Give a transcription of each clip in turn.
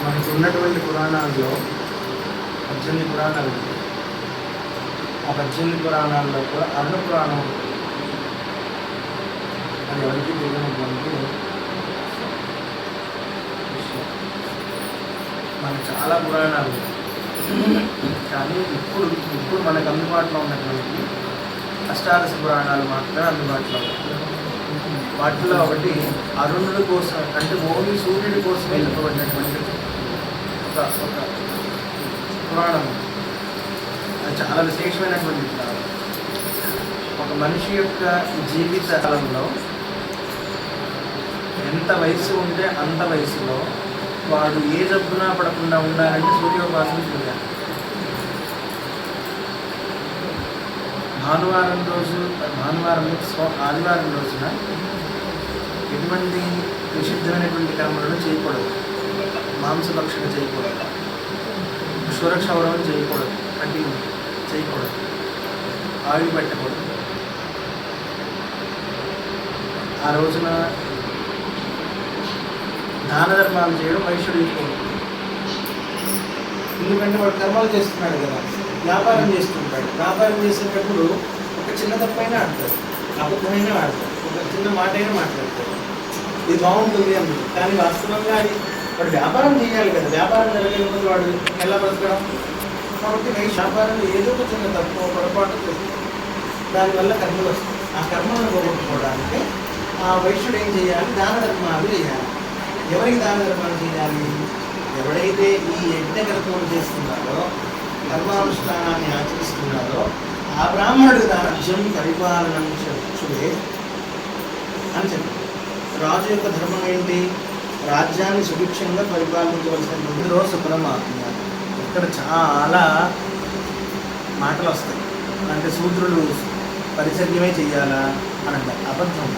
మనకు ఉన్నటువంటి పురాణాల్లో పద్దెనిమిది పురాణాలు ఆ పద్దెనిమిది పురాణాల్లో కూడా అరుణ పురాణం అది ఎవరికి తెలియనటువంటి మనకు చాలా పురాణాలు కానీ ఇప్పుడు ఇప్పుడు మనకు అందుబాటులో ఉన్నటువంటి అష్టాదశ పురాణాలు మాత్రమే అందుబాటులో వాటిలో ఒకటి అరుణుడి కోసం అంటే ఓన్లీ సూర్యుడి కోసం చెప్పబడినటువంటి ఒక ఒక పురాణం. అది చాలా విశేషమైనటువంటి పురాణం. ఒక మనిషి యొక్క జీవిత కాలంలో ఎంత వయసు ఉంటే అంత వయసులో వాడు ఏ జబ్బున పడకుండా ఉండాలంటే సూర్యోపాసన చేయాలి. భానువారం రోజు భానువారం ఆదివారం రోజున ఎటువంటి నిషిద్ధమైనటువంటి కర్మలను చేయకూడదు. మాంసభక్షణ చేయకూడదు. సురక్షవరం చేయకూడదు. అంటే చేయకూడదు. ఆవిరి పెట్టకూడదు. ఆ రోజున దాన ధర్మాలు చేయడం వైశ్యుడు చేయకూడదు ఎందుకంటే వాడు కర్మలు చేస్తున్నాడు కదా వ్యాపారం చేస్తుంటాడు. వ్యాపారం చేసేటప్పుడు ఒక చిన్న తప్పైనా ఆడతాడు అబద్ధమైనా ఆడతాడు ఒక చిన్న మాట అయినా మాట్లాడతాడు. ఇది బాగుంటుంది అని. కానీ వాస్తవంగా అది వాడు వ్యాపారం చేయాలి కదా. వ్యాపారం జరగలేకపోతే వాడు ఎలా బ్రతకడం? కాబట్టి నైట్ వ్యాపారంలో ఏదో ఒక చిన్న తప్పు పొరపాటు దానివల్ల కర్మలు వస్తాయి. ఆ కర్మలను పోగొట్టుకోవడానికి ఆ వైశ్యుడు ఏం చేయాలి? దాన ధర్మాలు చేయాలి. ఎవరికి దాన ధర్మాలు చేయాలి? ఎవడైతే ఈ యజ్ఞకర్తలు చేస్తున్నారో ధర్మానుష్ఠానాన్ని ఆచరిస్తున్నారో ఆ బ్రాహ్మణుడు రాజ్యం పరిపాలన చూడే అని చెప్పారు రాజు యొక్క ధర్మం ఏంటి? రాజ్యాన్ని సుభిక్షంగా పరిపాలించవలసినటువంటి రోజు సుఖమాత్మ ఇక్కడ చాలా మాటలు వస్తాయి. అంటే సూత్రులు పరిచర్యమే చెయ్యాలా అని అంటారు అబద్ధం.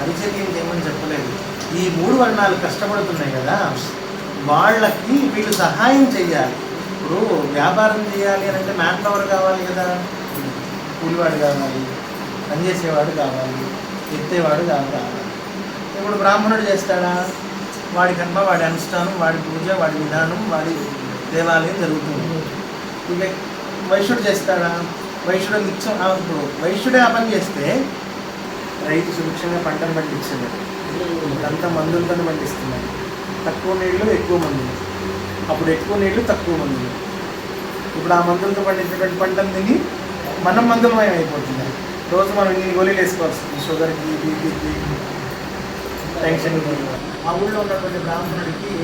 పరిచర్యం చేయమని చెప్పలేదు. ఈ మూడు వర్ణాలు కష్టపడుతున్నాయి కదా. వాళ్ళకి వీళ్ళు సహాయం చేయాలి ఇప్పుడు వ్యాపారం చేయాలి అని అంటే మ్యాన్ పవర్ కావాలి కదా. కూలివాడు కావాలి పనిచేసేవాడు కావాలి ఎత్తేవాడు కావాలి. ఇప్పుడు బ్రాహ్మణుడు చేస్తాడా? వాడి కర్మ వాడి అనుష్ఠానం వాడి పూజ వాడి విధానం వాడి దేవాలయం జరుగుతుంది. ఇక వైశ్యుడు చేస్తాడా? వైశ్యుడు నిత్యం ఇప్పుడు వైశ్యుడే ఆ పని చేస్తే రైతు సుభిక్షంగా పంటను పండించలేదు అంత మందులతో పండిస్తున్నాడు. తక్కువ నీళ్ళు ఎక్కువ మందులు అప్పుడు ఎక్కువ నీళ్ళు తక్కువ మందులు ఇప్పుడు ఆ మందులతో పండించినటువంటి పంటను తిని మనం మందులమయం అయిపోతుంది. రోజు మనం ఇన్ని గోళీలు వేసుకోవాల్సి షుగర్కి బీపీకి టెన్షన్ ఆ ఊళ్ళో ఉన్నటువంటి బ్రాహ్మణుడికి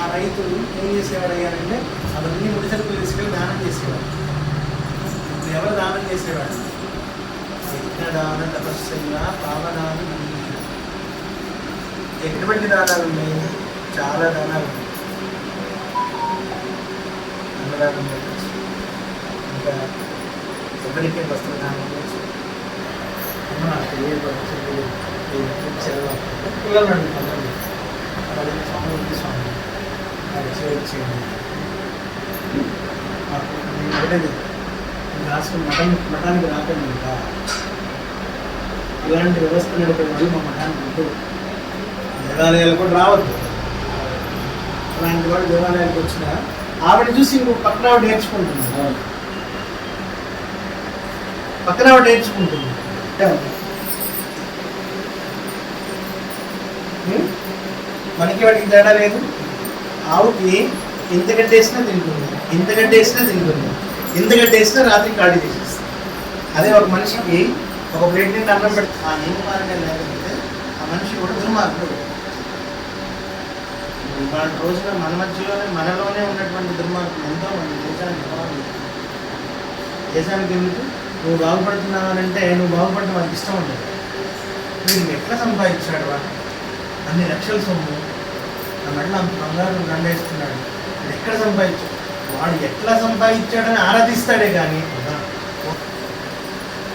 ఆ రైతులు ఏం చేసేవారు అయ్యారంటే అవన్నీ ముడిసరుకులు తీసుకెళ్ళి దానం చేసేవారు. ఇప్పుడు ఎవరు దానం చేసేవాడు యజ్ఞదాన తపస్సయ్య పావనాలు ఎటువంటి దానాలు ఉన్నాయి? చాలా ధనాలు అన్నదానం చేయొచ్చు. ఇంకా ఎవరికే వస్త్రదానం చేయొచ్చు. అమ్మ నాకు ఏ వచ్చింది పిల్లలు అడుగుతాను అలాగే స్వామి ఉంది స్వామి. నాకు చేయొచ్చేయండి మాకు నేను ఒకటేది రాసుకుని మఠం మఠానికి రాకండి ఇంకా. ఇలాంటి వ్యవస్థ నడిపే వాళ్ళు మా మఠానికి ఉంటూ. దేవాలయాలు కూడా రావద్దు. అలాంటి వాళ్ళు దేవాలయానికి వచ్చిన ఆవిడ చూసి ఇంకో పక్కన ఆవిడ నేర్చుకుంటుంది. పక్కన ఆవిడ నేర్చుకుంటుంది? మనకి వాటికి తేడా లేదు. ఆవుకి ఇంత గడ్డేసినా తింటుంది. ఇంత గడ్డేసినా తింటుంది. ఇంత గడ్డేసినా రాత్రి ఖాళీ చేసేస్తుంది. అదే ఒక మనిషికి ఒక ప్లేట్ నిండా అన్నం పెడితే ఆ నియమాన్ని లేకపోతే ఆ మనిషి కూడా దుర్మార్గుడు. ఇవాళ రోజున మన మధ్యలోనే మనలోనే ఉన్నటువంటి దుర్మార్గులు ఎంతో మంది దేశానికి బాగుంది దేశానికి ఎందుకు? నువ్వు బాగుపడుతున్నావనంటే నువ్వు బాగుపడడం వారికి ఇష్టం ఉండదు. వీడిని ఎట్లా సంపాదించాడు వాడు? అన్ని లక్షల సొమ్ము నా మెడలో బంగారం దండేస్తున్నాడు ఎక్కడ సంపాదించాడు వాడు ఎట్లా సంపాదించాడని ఆరాధిస్తాడే కానీ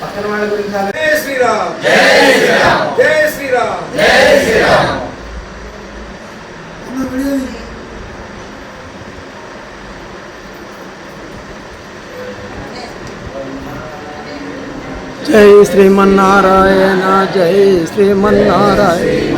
పక్కన వాళ్ళ గురించి జై శ్రీరామ్. జై శ్రీరామ్. జై శ్రీరామ్. జై శ్రీరామ్. జై శ్రీమన్నారాయణ జై శ్రీమన్నారాయణ